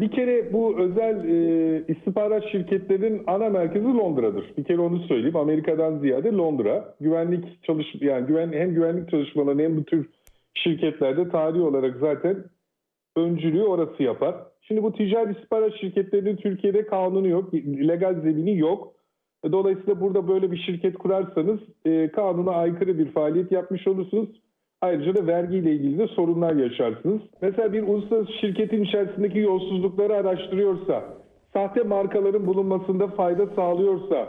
Bir kere bu özel e, istihbarat şirketlerinin ana merkezi Londra'dır. Bir kere onu söyleyeyim. Amerika'dan ziyade Londra. Güvenlik çalış yani güven hem güvenlik çalışmalarını hem bu tür şirketlerde tarihi olarak zaten öncülüğü orası yapar. Şimdi bu ticari istihbarat şirketlerinin Türkiye'de kanunu yok, legal zemini yok. Dolayısıyla burada böyle bir şirket kurarsanız e, kanuna aykırı bir faaliyet yapmış olursunuz. Ayrıca da vergiyle ilgili de sorunlar yaşarsınız. Mesela bir uluslararası şirketin içerisindeki yolsuzlukları araştırıyorsa, sahte markaların bulunmasında fayda sağlıyorsa,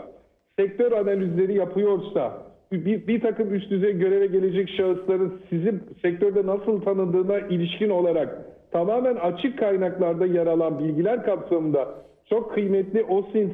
sektör analizleri yapıyorsa, bir, bir takım üst düzey göreve gelecek şahısların sizin sektörde nasıl tanındığına ilişkin olarak tamamen açık kaynaklarda yer alan bilgiler kapsamında çok kıymetli OSINT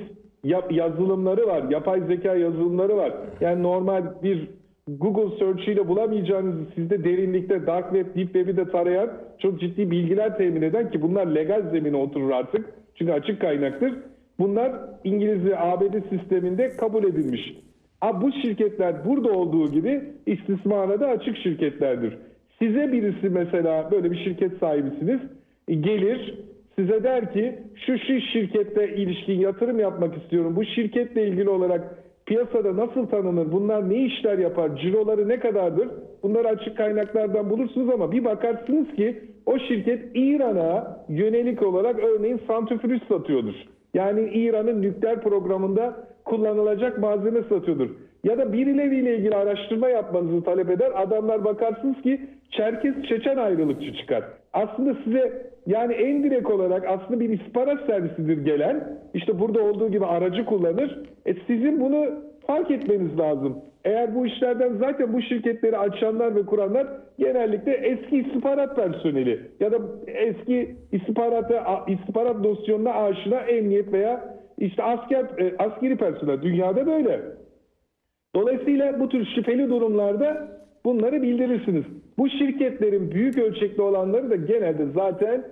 yazılımları var, yapay zeka yazılımları var. Yani normal bir Google Search ile bulamayacağınızı sizde derinlikte Dark Web, Deep Web'i de tarayan çok ciddi bilgiler temin eden ki bunlar legal zemine oturur artık. Çünkü açık kaynaktır. Bunlar İngiliz ve ABD sisteminde kabul edilmiş. Ha, bu şirketler burada olduğu gibi istismara da açık şirketlerdir. Size birisi mesela böyle bir şirket sahibisiniz gelir size der ki şu şu şirkette ilişkin yatırım yapmak istiyorum. Bu şirketle ilgili olarak piyasada nasıl tanınır? Bunlar ne işler yapar? Ciroları ne kadardır? Bunları açık kaynaklardan bulursunuz ama bir bakarsınız ki o şirket İran'a yönelik olarak örneğin santrifüj satıyordur. Yani İran'ın nükleer programında kullanılacak malzeme satıyordur. Ya da birileriyle ilgili araştırma yapmanızı talep eder. Adamlar bakarsınız ki Çerkes Çeçen ayrılıkçı çıkar. Aslında size yani en direkt olarak aslında bir istihbarat servisidir gelen. İşte burada olduğu gibi aracı kullanır. E sizin bunu fark etmeniz lazım. Eğer bu işlerden zaten bu şirketleri açanlar ve kuranlar genellikle eski istihbarat personeli ya da eski istihbarata istihbarat dosyonuna aşina emniyet veya işte asker e, askeri personel dünyada böyle. Dolayısıyla bu tür şüpheli durumlarda bunları bildirirsiniz. Bu şirketlerin büyük ölçekli olanları da genelde zaten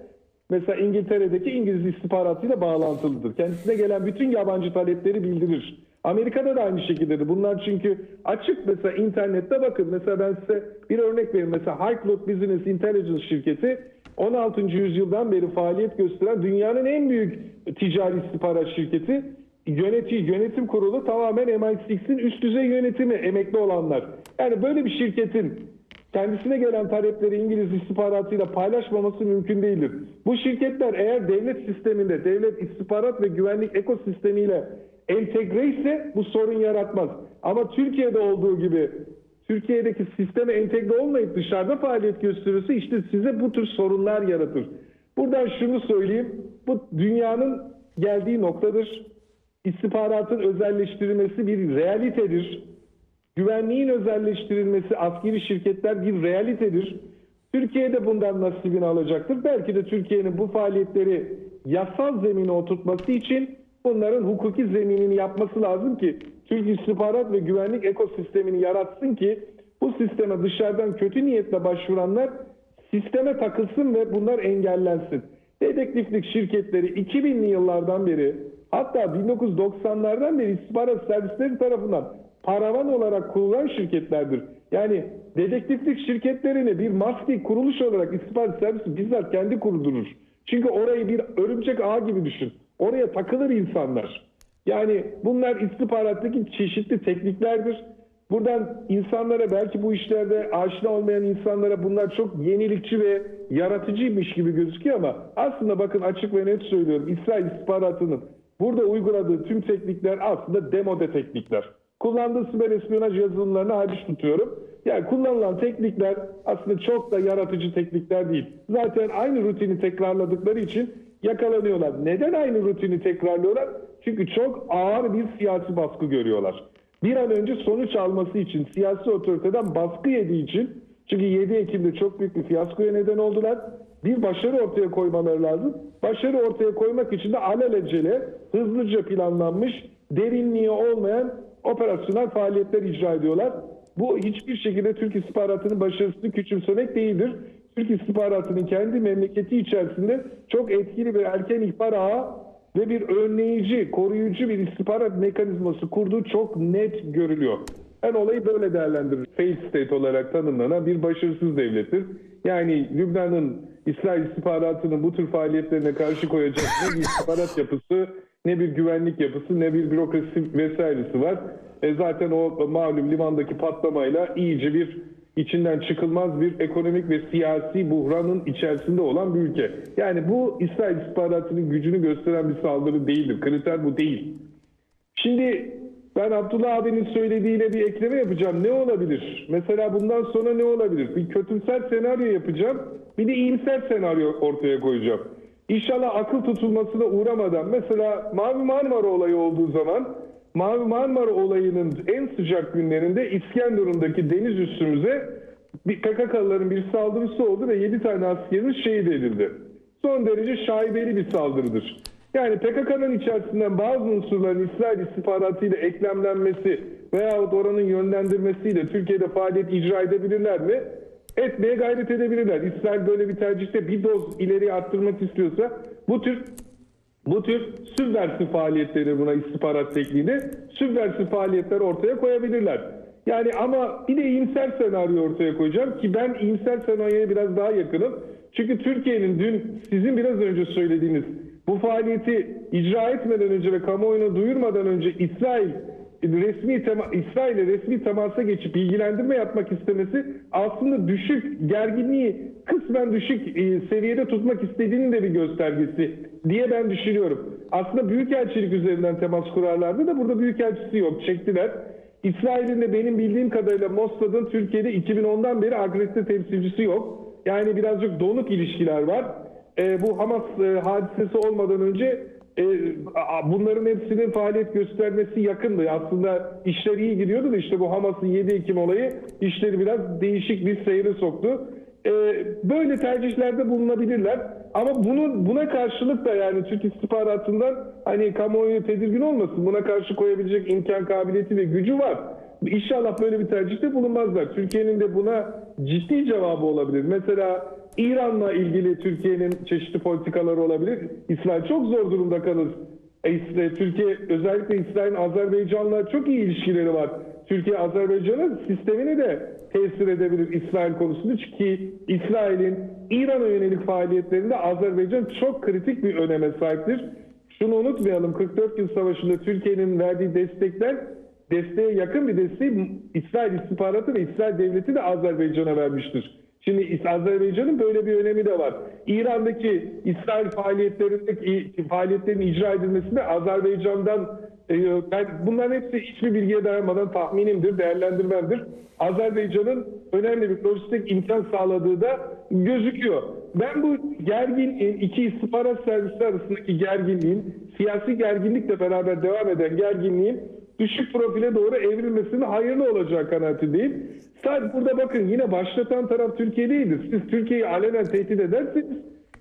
mesela İngiltere'deki İngiliz istihbaratıyla bağlantılıdır. Kendisine gelen bütün yabancı talepleri bildirir. Amerika'da da aynı şekildedir. Bunlar çünkü açık mesela internette bakın. Mesela ben size bir örnek vereyim. Mesela High Cloud Business Intelligence şirketi 16. yüzyıldan beri faaliyet gösteren dünyanın en büyük ticari istihbarat şirketi. Yönetici, yönetim kurulu tamamen MI6'in üst düzey yönetimi, emekli olanlar. Yani böyle bir şirketin kendisine gelen talepleri İngiliz istihbaratıyla paylaşmaması mümkün değildir. Bu şirketler eğer devlet sisteminde, devlet istihbarat ve güvenlik ekosistemiyle entegre ise bu sorun yaratmaz. Ama Türkiye'de olduğu gibi Türkiye'deki sisteme entegre olmayıp dışarıda faaliyet gösterirse işte size bu tür sorunlar yaratır. Buradan şunu söyleyeyim. Bu dünyanın geldiği noktadır. İstihbaratın özelleştirilmesi bir realitedir. Güvenliğin özelleştirilmesi askeri şirketler bir realitedir. Türkiye de bundan nasibini alacaktır. Belki de Türkiye'nin bu faaliyetleri yasal zemine oturtması için bunların hukuki zeminini yapması lazım ki Türk istihbarat ve güvenlik ekosistemini yaratsın ki bu sisteme dışarıdan kötü niyetle başvuranlar sisteme takılsın ve bunlar engellensin. Dedektiflik şirketleri 2000'li yıllardan beri hatta 1990'lardan beri istihbarat servisleri tarafından paravan olarak kurulan şirketlerdir. Yani dedektiflik şirketlerini bir maske kuruluş olarak istihbarat servisi bizzat kendi kurdurur. Çünkü orayı bir örümcek ağ gibi düşün. Oraya takılır insanlar. Yani bunlar istihbarattaki çeşitli tekniklerdir. Buradan insanlara belki bu işlerde aşina olmayan insanlara bunlar çok yenilikçi ve yaratıcıymış gibi gözüküyor ama aslında bakın açık ve net söylüyorum İsrail istihbaratının burada uyguladığı tüm teknikler aslında demode teknikler. Kullandığı siber espiyonaj yazılımlarını hariç tutuyorum. Yani kullanılan teknikler aslında çok da yaratıcı teknikler değil. Zaten aynı rutini tekrarladıkları için yakalanıyorlar. Neden aynı rutini tekrarlıyorlar? Çünkü çok ağır bir siyasi baskı görüyorlar. Bir an önce sonuç alması için, siyasi otoriteden baskı yediği için, çünkü 7 Ekim'de çok büyük bir fiyaskoya neden oldular. Bir başarı ortaya koymaları lazım. Başarı ortaya koymak için de alelacele, hızlıca planlanmış, derinliği olmayan operasyonel faaliyetler icra ediyorlar. Bu hiçbir şekilde Türk istihbaratının başarısını küçümsemek değildir. Türk istihbaratının kendi memleketi içerisinde çok etkili bir erken ihbar ağı ve bir önleyici, koruyucu bir istihbarat mekanizması kurduğu çok net görülüyor. Ben olayı böyle değerlendiririm. Failed state olarak tanımlanan bir başarısız devlettir. Yani Lübnan'ın İsrail istihbaratının bu tür faaliyetlerine karşı koyacak ne bir istihbarat yapısı, ne bir güvenlik yapısı, ne bir bürokrasi vesairesi var. E zaten o malum limandaki patlamayla iyice bir içinden çıkılmaz bir ekonomik ve siyasi buhranın içerisinde olan bir ülke. Yani bu İsrail istihbaratının gücünü gösteren bir saldırı değildir. Kriter bu değil. Şimdi ben Abdullah abinin söylediğiyle bir ekleme yapacağım. Ne olabilir? Mesela bundan sonra ne olabilir? Bir kötümser senaryo yapacağım. Bir de iyimser senaryo ortaya koyacağım. İnşallah akıl tutulmasına uğramadan mesela Mavi Marmara olayı olduğu zaman Mavi Marmara olayının en sıcak günlerinde İskenderun'daki deniz üssümüze bir PKK'lıların bir saldırısı oldu ve 7 tane askerimiz şehit edildi. Son derece şaibeli bir saldırıdır. Yani PKK'nın içerisinden bazı unsurların İsrail istihbaratıyla eklemlenmesi veyahut oranın yönlendirmesiyle Türkiye'de faaliyet icra edebilirler mi? Etmeye gayret edebilirler. İsrail böyle bir tercihte bir doz ileri arttırmak istiyorsa bu tür bu tür sübversif faaliyetleri buna istihbarat tekniğinde sübversif faaliyetler ortaya koyabilirler. Yani ama bir de iyimser senaryo ortaya koyacağım ki ben iyimser senaryoya biraz daha yakınım. Çünkü Türkiye'nin dün sizin biraz önce söylediğiniz bu faaliyeti icra etmeden önce ve kamuoyuna duyurmadan önce İsrail resmi tema, İsrail'e resmi temasa geçip bilgilendirme yapmak istemesi aslında düşük gerginliği kısmen düşük e, seviyede tutmak istediğinin de bir göstergesi diye ben düşünüyorum. Aslında büyükelçilik üzerinden temas kurarlardı da burada büyükelçisi yok. Çektiler. İsrail'in de benim bildiğim kadarıyla Mossad'ın Türkiye'de 2010'dan beri agresif temsilcisi yok. Yani birazcık donuk ilişkiler var. E, bu Hamas e, hadisesi olmadan önce e, bunların hepsinin faaliyet göstermesi yakındı. Aslında işler iyi gidiyordu da işte bu Hamas'ın 7 Ekim olayı işleri biraz değişik bir seyre soktu. E, böyle tercihlerde bulunabilirler. Ama bunun buna karşılık da yani Türk istihbaratından hani kamuoyu tedirgin olmasın. Buna karşı koyabilecek imkan kabiliyeti ve gücü var. İnşallah böyle bir tercihte bulunmazlar. Türkiye'nin de buna ciddi cevabı olabilir. Mesela İran'la ilgili Türkiye'nin çeşitli politikaları olabilir. İsrail çok zor durumda kalır. E, Türkiye özellikle İsrail'in Azerbaycan'la çok iyi ilişkileri var. Türkiye Azerbaycan'ın sistemini de tesir edebilir İsrail konusunda. Çünkü İsrail'in İran'a yönelik faaliyetlerinde Azerbaycan çok kritik bir öneme sahiptir. Şunu unutmayalım 44 yıl savaşında Türkiye'nin verdiği destekler desteğe yakın bir desteği İsrail istihbaratı ve İsrail devleti de Azerbaycan'a vermiştir. Şimdi Azerbaycan'ın böyle bir önemi de var. İran'daki İsrail faaliyetlerindeki faaliyetlerin icra edilmesinde Azerbaycan'dan e, ben bunların hepsi hiçbir bilgiye dayanmadan tahminimdir, değerlendirmemdir. Azerbaycan'ın önemli bir lojistik imkan sağladığı da gözüküyor. Ben bu gerginliğin, iki istihbarat servisi arasındaki gerginliğin, siyasi gerginlikle beraber devam eden gerginliğin düşük profile doğru evrilmesinin hayırlı olacağı kanaatindeyim. Sadece burada bakın yine başlatan taraf Türkiye değildir. Siz Türkiye'yi alenen tehdit ederseniz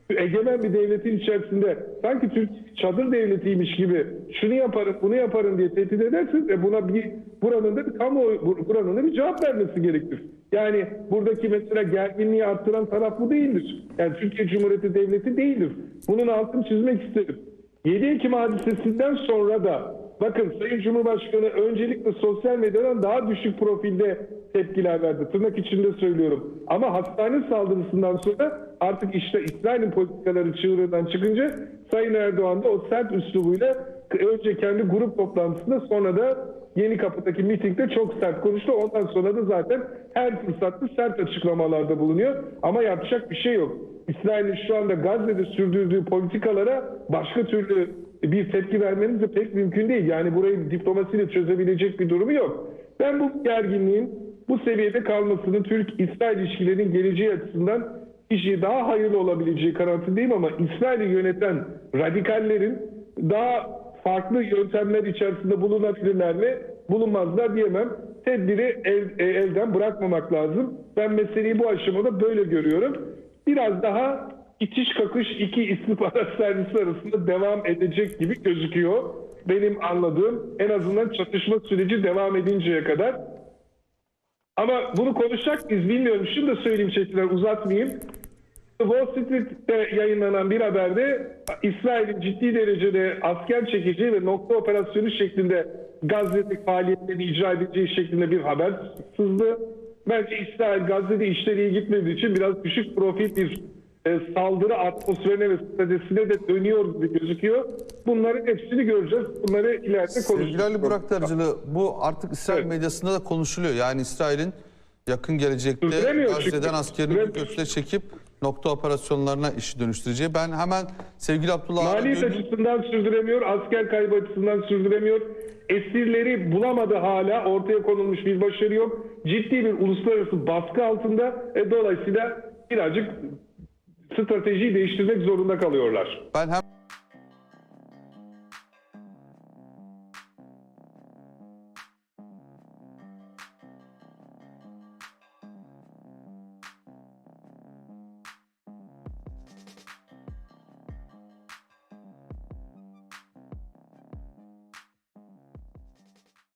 egemen bir devletin içerisinde sanki Türk çadır devletiymiş gibi şunu yaparım bunu yaparım diye tehdit ederseniz e buna bir buranın da bir kamuoyu bu- buranın da bir cevap vermesi gerekir. Yani buradaki mesela gerginliği arttıran taraf bu değildir. Yani Türkiye Cumhuriyeti Devleti değildir. Bunun altını çizmek isterim. 7 Ekim hadisesinden sonra da bakın Sayın Cumhurbaşkanı öncelikle sosyal medyadan daha düşük profilde tepkiler verdi. Tırnak içinde söylüyorum. Ama hastane saldırısından sonra artık işte İsrail'in politikaları çığırından çıkınca Sayın Erdoğan da o sert üslubuyla önce kendi grup toplantısında sonra da Yeni Kapı'daki mitingde çok sert konuştu. Ondan sonra da zaten her fırsatta sert açıklamalarda bulunuyor. Ama yapacak bir şey yok. İsrail'in şu anda Gazze'de sürdürdüğü politikalara başka türlü bir tepki vermeniz de pek mümkün değil. Yani burayı diplomasiyle çözebilecek bir durumu yok. Ben bu gerginliğin bu seviyede kalmasını Türk-İsrail ilişkilerinin geleceği açısından işi daha hayırlı olabileceği kanaatindeyim ama İsrail'i yöneten radikallerin daha farklı yöntemler içerisinde bulunabilirler mi? Bulunmazlar diyemem. Tedbiri el- e, elden bırakmamak lazım. Ben meseleyi bu aşamada böyle görüyorum. Biraz daha itiş kakış iki istihbarat servisi arasında devam edecek gibi gözüküyor. Benim anladığım en azından çatışma süreci devam edinceye kadar. Ama bunu konuşacak mıyız bilmiyorum. Şunu da söyleyeyim çekiler uzatmayayım. Wall Street'te yayınlanan bir haberde İsrail'in ciddi derecede asker çekeceği ve nokta operasyonu şeklinde Gazze'deki faaliyetlerini icra edeceği şeklinde bir haber sızdı. Bence İsrail Gazze'de işleri iyi gitmediği için biraz düşük profil bir e, saldırı atmosferine ve stratejisine de dönüyor gibi gözüküyor. Bunların hepsini göreceğiz. Bunları ileride konuşacağız. Sevgili Ali Burak Darıcılı bu artık İsrail Evet. medyasında da konuşuluyor. Yani İsrail'in yakın gelecekte. Gazze'den askerini göçle çekip nokta operasyonlarına işi dönüştüreceği. Ben hemen sevgili Abdullah Maliyet döneyim. açısından sürdüremiyor, asker kaybı açısından sürdüremiyor. Esirleri bulamadı hala, ortaya konulmuş bir başarı yok. Ciddi bir uluslararası baskı altında. E, dolayısıyla birazcık stratejiyi değiştirmek zorunda kalıyorlar. Ben hemen